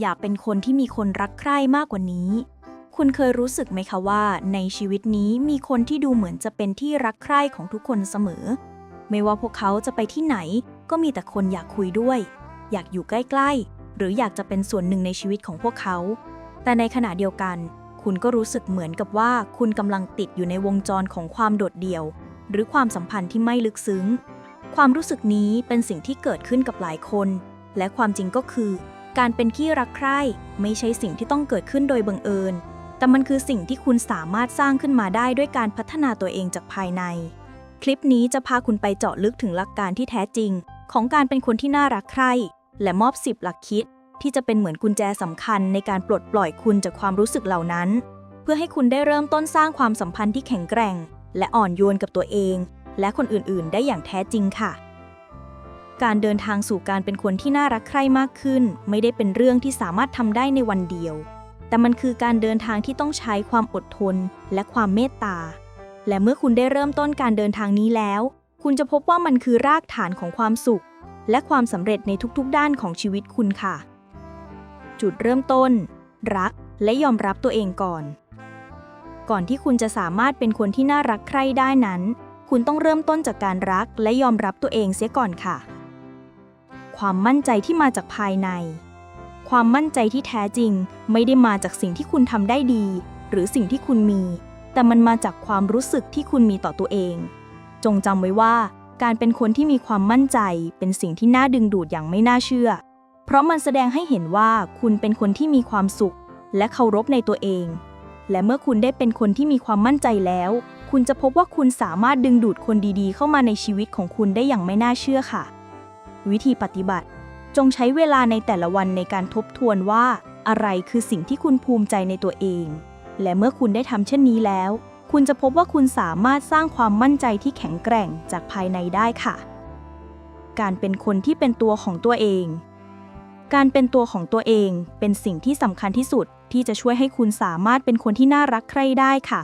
อยากเป็นคนที่มีคนรักใคร่มากกว่านี้ คุณเคยรู้สึกไหมคะว่า ในชีวิตนี้มีคนที่ดูเหมือนจะเป็นที่รักใคร่ของทุกคนเสมอ ไม่ว่าพวกเขาจะไปที่ไหน ก็มีแต่คนอยากคุยด้วย อยากอยู่ใกล้ ๆ หรืออยากจะเป็นส่วนหนึ่งในชีวิตของพวกเขา แต่ในขณะเดียวกัน คุณก็รู้สึกเหมือนกับว่าคุณกำลังติดอยู่ในวงจรของความโดดเดี่ยว หรือความสัมพันธ์ที่ไม่ลึกซึ้ง ความรู้สึกนี้เป็นสิ่งที่เกิดขึ้นกับหลายคน และความจริงก็คือ การเป็นที่รักใคร่ ไม่ใช่สิ่งที่ต้องเกิดขึ้นโดยบังเอิญ แต่มันคือสิ่งที่คุณสามารถสร้างขึ้นมาได้ด้วยการพัฒนาตัวเองจากภายใน คลิปนี้จะพาคุณไปเจาะลึกถึงหลักการที่แท้จริง ของการเป็นคนที่น่ารักใคร่ และมอบ10หลักคิด ที่จะเป็นเหมือนกุญแจสำคัญในการปลดปล่อยคุณจากความรู้สึกเหล่านั้น เพื่อให้คุณได้เริ่มต้นสร้างความสัมพันธ์ที่แข็งแกร่ง และอ่อนโยนกับตัวเอง และคนอื่นๆ ได้อย่างแท้จริงค่ะ การเดินทางสู่การเป็นคนที่น่ารักใคร่มากขึ้น ไม่ได้เป็นเรื่องที่สามารถทำได้ในวันเดียว แต่มันคือการเดินทางที่ต้องใช้ความอดทนและความเมตตา และเมื่อคุณได้เริ่มต้นการเดินทางนี้แล้ว คุณจะพบว่ามันคือรากฐานของความสุข และความสำเร็จในทุกๆ ด้านของชีวิตคุณค่ะ จุดเริ่มต้น รักและยอมรับตัวเองก่อน ก่อนที่คุณจะสามารถเป็นคนที่น่ารักใคร่ได้นั้น คุณต้องเริ่มต้นจากการรักและยอมรับตัวเองเสียก่อนค่ะ ความมั่นใจที่มาจากภายใน ความมั่นใจที่แท้จริงไม่ได้มาจากสิ่งที่คุณทำได้ดี หรือสิ่งที่คุณมี แต่มันมาจากความรู้สึกที่คุณมีต่อตัวเอง จงจำไว้ว่า การเป็นคนที่มีความมั่นใจเป็นสิ่งที่น่าดึงดูดอย่างไม่น่าเชื่อ เพราะมันแสดงให้เห็นว่าคุณเป็นคนที่มีความสุข และเคารพในตัวเอง และเมื่อคุณได้เป็นคนที่มีความมั่นใจแล้ว คุณจะพบว่าคุณสามารถดึงดูดคนดีๆ เข้ามาในชีวิตของคุณได้อย่างไม่น่าเชื่อค่ะ วิธีปฏิบัติ จงใช้เวลาในแต่ละวันในการทบทวนว่า อะไรคือสิ่งที่คุณภูมิใจในตัวเอง และเมื่อคุณได้ทำเช่นนี้แล้ว คุณจะพบว่าคุณสามารถสร้างความมั่นใจที่แข็งแกร่งจากภายในได้ค่ะ การเป็นคนที่เป็นตัวของตัวเอง การเป็นตัวของตัวเองเป็นสิ่งที่สำคัญที่สุดที่จะช่วยให้คุณสามารถเป็นคนที่น่ารักใคร่ได้ค่ะ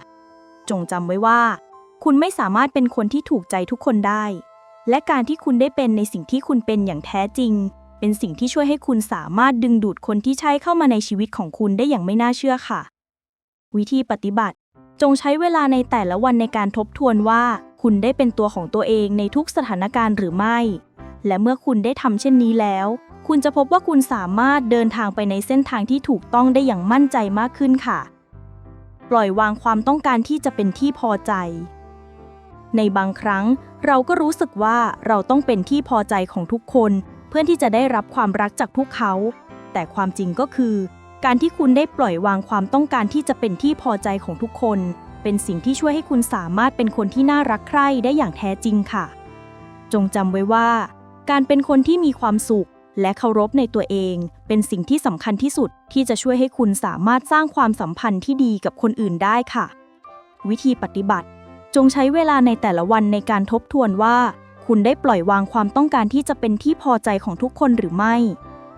จงจำไว้ว่า คุณไม่สามารถเป็นคนที่ถูกใจทุกคนได้ และการที่คุณได้เป็นในสิ่งที่คุณเป็นอย่างแท้จริง เป็นสิ่งที่ช่วยให้คุณสามารถดึงดูดคนที่ใช่เข้ามาในชีวิตของคุณได้อย่างไม่น่าเชื่อค่ะ วิธีปฏิบัติ จงใช้เวลาในแต่ละวันในการทบทวนว่า คุณได้เป็นตัวของตัวเองในทุกสถานการณ์หรือไม่ และเมื่อคุณได้ทำเช่นนี้แล้ว คุณจะพบว่าคุณสามารถเดินทางไปในเส้นทางที่ถูกต้องได้อย่างมั่นใจมากขึ้นค่ะ ปล่อยวางความต้องการที่จะเป็นที่พอใจ ในบางครั้ง เราก็รู้สึกว่าเราต้องเป็นที่พอใจของทุกคน เพื่อที่จะได้รับความรักจากพวกเขา แต่ความจริงก็คือ การที่คุณได้ปล่อยวางความต้องการที่จะเป็นที่พอใจของทุกคน เป็นสิ่งที่ช่วยให้คุณสามารถเป็นคนที่น่ารักใคร่ได้อย่างแท้จริงค่ะ จงจำไว้ว่า การเป็นคนที่มีความสุขและเคารพในตัวเอง เป็นสิ่งที่สำคัญที่สุดที่จะช่วยให้คุณสามารถสร้างความสัมพันธ์ที่ดีกับคนอื่นได้ค่ะ วิธีปฏิบัติ จงใช้เวลาในแต่ละวันในการทบทวนว่า คุณได้ปล่อยวางความต้องการที่จะเป็นที่พอใจของทุกคนหรือไม่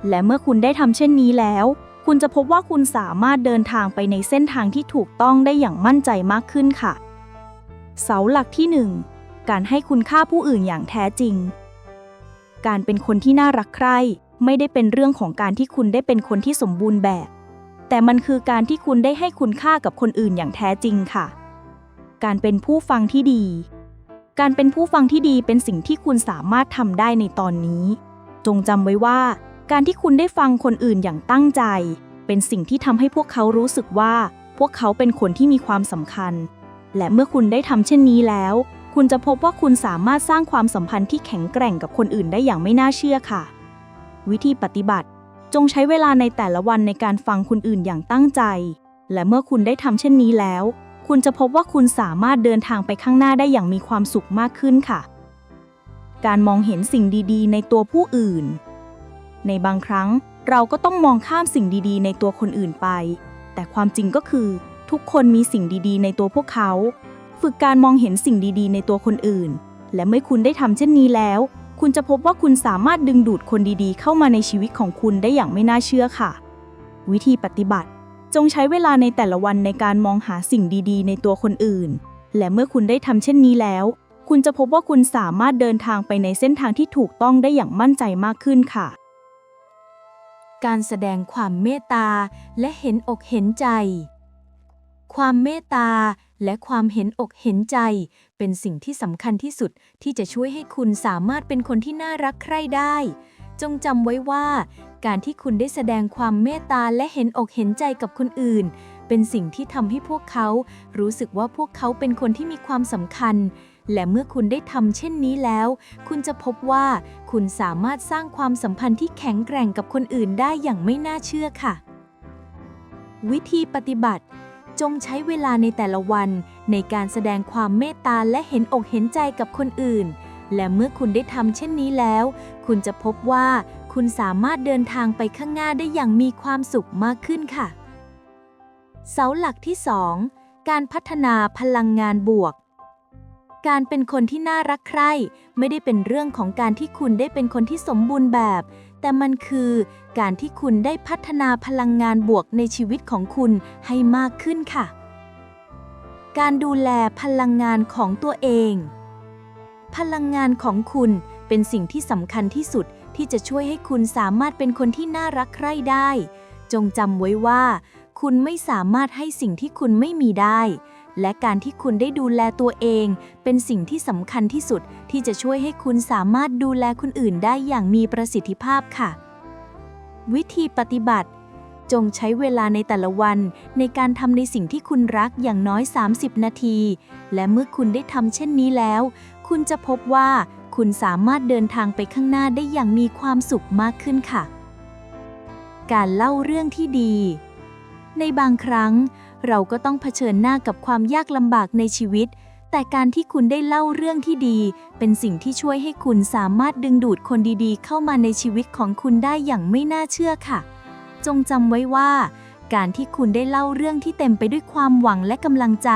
และเมื่อคุณได้ทำเช่นนี้แล้ว คุณจะพบว่าคุณสามารถเดินทางไปในเส้นทางที่ถูกต้องได้อย่างมั่นใจมากขึ้นค่ะ เสาหลักที่ 1 การให้คุณค่าผู้อื่นอย่างแท้จริง การเป็นคนที่น่ารักใคร่ไม่ได้เป็นเรื่องของการที่คุณได้เป็นคนที่สมบูรณ์แบบ แต่มันคือการที่คุณได้ให้คุณค่ากับคนอื่นอย่างแท้จริงค่ะ การเป็นผู้ฟังที่ดี การเป็นผู้ฟังที่ดีเป็นสิ่งที่คุณสามารถทำได้ในตอนนี้ จงจำไว้ว่า การที่คุณได้ฟังคนอื่นอย่างตั้งใจ เป็นสิ่งที่ทำให้พวกเขารู้สึกว่า พวกเขาเป็นคนที่มีความสำคัญ และเมื่อคุณได้ทำเช่นนี้แล้ว คุณจะพบว่าคุณสามารถสร้างความสัมพันธ์ที่แข็งแกร่งกับคนอื่นได้อย่างไม่น่าเชื่อค่ะ วิธีปฏิบัติ จงใช้เวลาในแต่ละวันในการฟังคนอื่นอย่างตั้งใจ และเมื่อคุณได้ทำเช่นนี้แล้ว คุณจะพบว่าคุณสามารถเดินทางไปข้างหน้าได้อย่างมีความสุขมากขึ้นค่ะ การมองเห็นสิ่งดีๆ ในตัวผู้อื่น ในบางครั้งเราก็ต้องมองข้ามสิ่งดีๆ ในตัวคนอื่นไป แต่ความจริงก็คือ ทุกคนมีสิ่งดีๆ ในตัวพวกเขา ฝึกการมองเห็นสิ่งดีๆ ในตัวคนอื่น และเมื่อคุณได้ทำเช่นนี้แล้ว คุณจะพบว่าคุณสามารถดึงดูดคนดีๆ เข้ามาในชีวิตของคุณได้อย่างไม่น่าเชื่อค่ะ วิธีปฏิบัติ จงใช้เวลาในแต่ละวันในการมองหาสิ่งดีๆ ในตัวคนอื่น และเมื่อคุณได้ทำเช่นนี้แล้ว คุณจะพบว่าคุณสามารถเดินทางไปในเส้นทางที่ถูกต้องได้อย่างมั่นใจมากขึ้นค่ะ การแสดงความเมตตาและเห็นอกเห็นใจ ความเมตตาและความเห็นอกเห็นใจ เป็นสิ่งที่สำคัญที่สุดที่จะช่วยให้คุณสามารถเป็นคนที่น่ารักใคร่ได้ จงจำไว้ว่า การที่คุณได้แสดงความเมตตาและเห็นอกเห็นใจกับคนอื่น เป็นสิ่งที่ทำให้พวกเขา รู้สึกว่าพวกเขาเป็นคนที่มีความสำคัญ และเมื่อคุณได้ทำเช่นนี้แล้ว คุณจะพบว่า คุณสามารถสร้างความสัมพันธ์ที่แข็งแกร่งกับคนอื่นได้อย่างไม่น่าเชื่อค่ะ วิธีปฏิบัติ จงใช้เวลาในแต่ละวัน ในการแสดงความเมตตาและเห็นอกเห็นใจกับคนอื่นและเมื่อคุณได้ทำเช่นนี้แล้ว คุณจะพบว่า คุณสามารถเดินทางไปข้างหน้าได้อย่างมีความสุขมากขึ้นค่ะ เสาหลักที่ 2 การพัฒนาพลังงานบวก การเป็นคนที่น่ารักใคร่ไม่ได้เป็นเรื่องของการที่คุณได้เป็นคนที่สมบูรณ์แบบ แต่มันคือการที่คุณได้พัฒนาพลังงานบวกในชีวิตของคุณให้มากขึ้นค่ะ การดูแลพลังงานของตัวเอง พลังงานของคุณเป็นสิ่งที่สำคัญที่สุด ที่จะช่วยให้คุณสามารถเป็นคนที่น่ารักใคร่ได้ จงจำไว้ว่า คุณไม่สามารถให้สิ่งที่คุณไม่มีได้ และการที่คุณได้ดูแลตัวเอง เป็นสิ่งที่สำคัญที่สุดที่จะช่วยให้คุณสามารถดูแลคนอื่นได้อย่างมีประสิทธิภาพค่ะ วิธีปฏิบัติ จงใช้เวลาในแต่ละวัน ในการทำในสิ่งที่คุณรักอย่างน้อย 30 นาที และเมื่อคุณได้ทำเช่นนี้แล้ว คุณจะพบว่า คุณสามารถเดินทางไปข้างหน้าได้อย่างมีความสุขมากขึ้นค่ะ การเล่าเรื่องที่ดี ในบางครั้ง เราก็ต้องเผชิญหน้ากับความยากลำบากในชีวิต แต่การที่คุณได้เล่าเรื่องที่ดี เป็นสิ่งที่ช่วยให้คุณสามารถดึงดูดคนดีๆ เข้ามาในชีวิตของคุณได้อย่างไม่น่าเชื่อค่ะ จงจำไว้ว่า การที่คุณได้เล่าเรื่องที่เต็มไปด้วยความหวังและกำลังใจ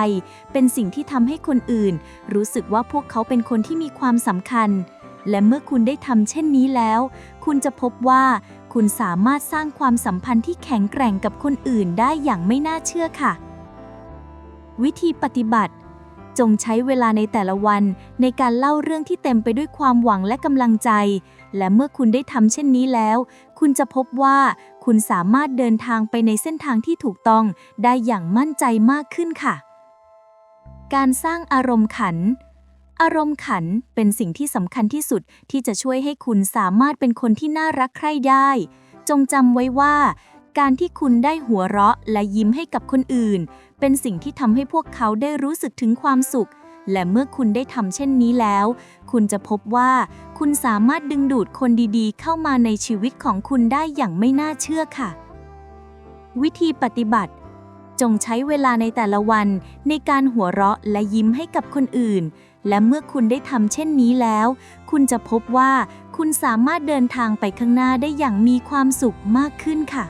เป็นสิ่งที่ทำให้คนอื่น รู้สึกว่าพวกเขาเป็นคนที่มีความสำคัญ และเมื่อคุณได้ทำเช่นนี้แล้ว คุณจะพบว่า คุณสามารถสร้างความสัมพันธ์ที่แข็งแกร่งกับคนอื่นได้อย่างไม่น่าเชื่อค่ะ วิธีปฏิบัติ จงใช้เวลาในแต่ละวัน ในการเล่าเรื่องที่เต็มไปด้วยความหวังและกำลังใจ และเมื่อคุณได้ทำเช่นนี้แล้ว คุณจะพบว่าคุณสามารถเดินทางไปในเส้นทางที่ถูกต้องได้อย่างมั่นใจมากขึ้นค่ะ การสร้างอารมณ์ขัน อารมณ์ขันเป็นสิ่งที่สำคัญที่สุดที่จะช่วยให้คุณสามารถเป็นคนที่น่ารักใคร่ได้ จงจำไว้ว่า การที่คุณได้หัวเราะและยิ้มให้กับคนอื่น เป็นสิ่งที่ทำให้พวกเขาได้รู้สึกถึงความสุข และเมื่อคุณได้ทำเช่นนี้แล้ว คุณจะพบว่าคุณสามารถดึงดูดคนดีๆ เข้ามาในชีวิตของคุณได้อย่างไม่น่าเชื่อค่ะ วิธีปฏิบัติ จงใช้เวลาในแต่ละวันในการหัวเราะและยิ้มให้กับคนอื่น และเมื่อคุณได้ทำเช่นนี้แล้ว คุณจะพบว่าคุณสามารถเดินทางไปข้างหน้าได้อย่างมีความสุขมากขึ้นค่ะ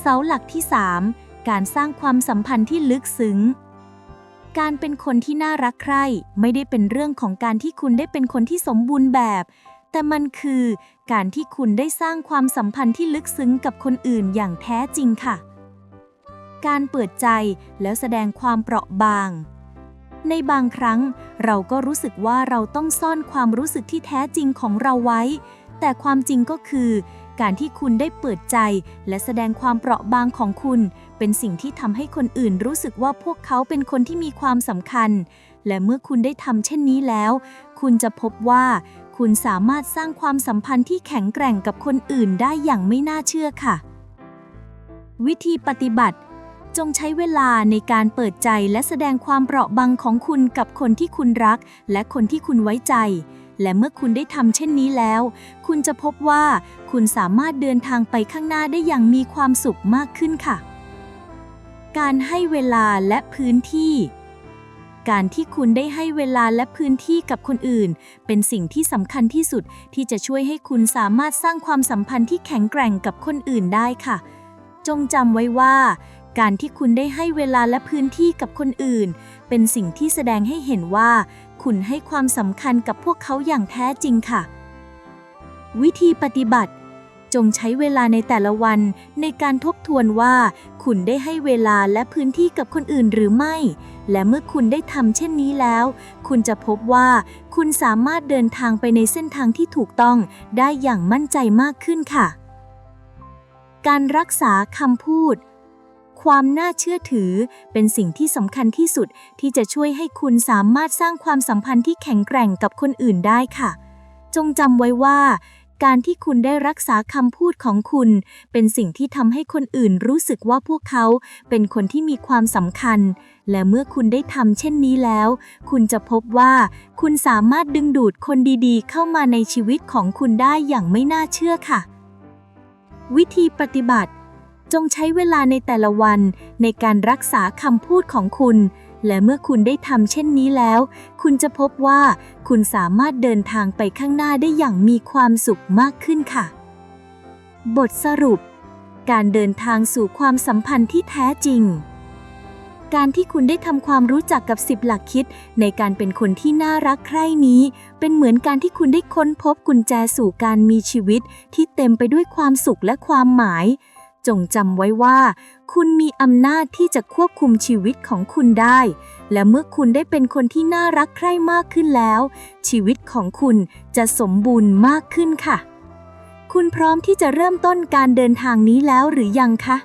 เสาหลักที่ 3 การสร้างความสัมพันธ์ที่ลึกซึ้ง การเป็นคนที่น่ารักใคร่ไม่ได้เป็นเรื่องของการที่คุณได้เป็นคนที่สมบูรณ์แบบ แต่มันคือการที่คุณได้สร้างความสัมพันธ์ที่ลึกซึ้งกับคนอื่นอย่างแท้จริงค่ะ การเปิดใจแล้วแสดงความเปราะบาง ในบางครั้ง เราก็รู้สึกว่าเราต้องซ่อนความรู้สึกที่แท้จริงของเราไว้ แต่ความจริงก็คือ การที่คุณได้เปิดใจ และแสดงความเปราะบางของคุณ เป็นสิ่งที่ทำให้คนอื่นรู้สึกว่าพวกเขาเป็นคนที่มีความสำคัญ และเมื่อคุณได้ทำเช่นนี้แล้ว คุณจะพบว่า คุณสามารถสร้างความสัมพันธ์ที่แข็งแกร่งกับคนอื่นได้อย่างไม่น่าเชื่อค่ะ วิธีปฏิบัติ จงใช้เวลาในการเปิดใจและแสดงความเปราะบางของคุณกับคนที่คุณรัก และคนที่คุณไว้ใจ และเมื่อคุณได้ทำเช่นนี้แล้ว คุณจะพบว่าคุณสามารถเดินทางไปข้างหน้าได้อย่างมีความสุขมากขึ้นค่ะ การให้เวลาและพื้นที่ การที่คุณได้ให้เวลาและพื้นที่กับคนอื่น เป็นสิ่งที่สำคัญที่สุดที่จะช่วยให้คุณสามารถสร้างความสัมพันธ์ที่แข็งแกร่งกับคนอื่นได้ค่ะ จงจำไว้ว่า การที่คุณได้ให้เวลาและพื้นที่กับคนอื่น เป็นสิ่งที่แสดงให้เห็นว่า คุณให้ความสำคัญกับพวกเขาอย่างแท้จริงค่ะ วิธีปฏิบัติ จงใช้เวลาในแต่ละวัน ในการทบทวนว่า คุณได้ให้เวลาและพื้นที่กับคนอื่นหรือไม่ และเมื่อคุณได้ทำเช่นนี้แล้ว คุณจะพบว่า คุณสามารถเดินทางไปในเส้นทางที่ถูกต้องได้อย่างมั่นใจมากขึ้นค่ะ การรักษาคำพูด ความน่าเชื่อถือ เป็นสิ่งที่สำคัญที่สุดที่จะช่วยให้คุณสามารถสร้างความสัมพันธ์ที่แข็งแกร่งกับคนอื่นได้ค่ะ จงจำไว้ว่า การที่คุณได้รักษาคำพูดของคุณ เป็นสิ่งที่ทำให้คนอื่นรู้สึกว่าพวกเขาเป็นคนที่มีความสำคัญ และเมื่อคุณได้ทำเช่นนี้แล้ว คุณจะพบว่า คุณสามารถดึงดูดคนดีๆ เข้ามาในชีวิตของคุณได้อย่างไม่น่าเชื่อค่ะ วิธีปฏิบัติ จงใช้เวลาในแต่ละวันในการรักษาคำพูดของคุณ และเมื่อคุณได้ทำเช่นนี้แล้ว คุณจะพบว่าคุณสามารถเดินทางไปข้างหน้าได้อย่างมีความสุขมากขึ้นค่ะ บทสรุป การเดินทางสู่ความสัมพันธ์ที่แท้จริง การที่คุณได้ทำความรู้จักกับสิบหลักคิด ในการเป็นคนที่น่ารักใคร่นี้ เป็นเหมือนการที่คุณได้ค้นพบกุญแจสู่การมีชีวิต ที่เต็มไปด้วยความสุขและความหมาย จงจำไว้ว่า คุณมีอำนาจที่จะควบคุมชีวิตของคุณได้ และเมื่อคุณได้เป็นคนที่น่ารักใคร่มากขึ้นแล้ว ชีวิตของคุณจะสมบูรณ์มากขึ้นค่ะ คุณพร้อมที่จะเริ่มต้นการเดินทางนี้แล้วหรือยังคะ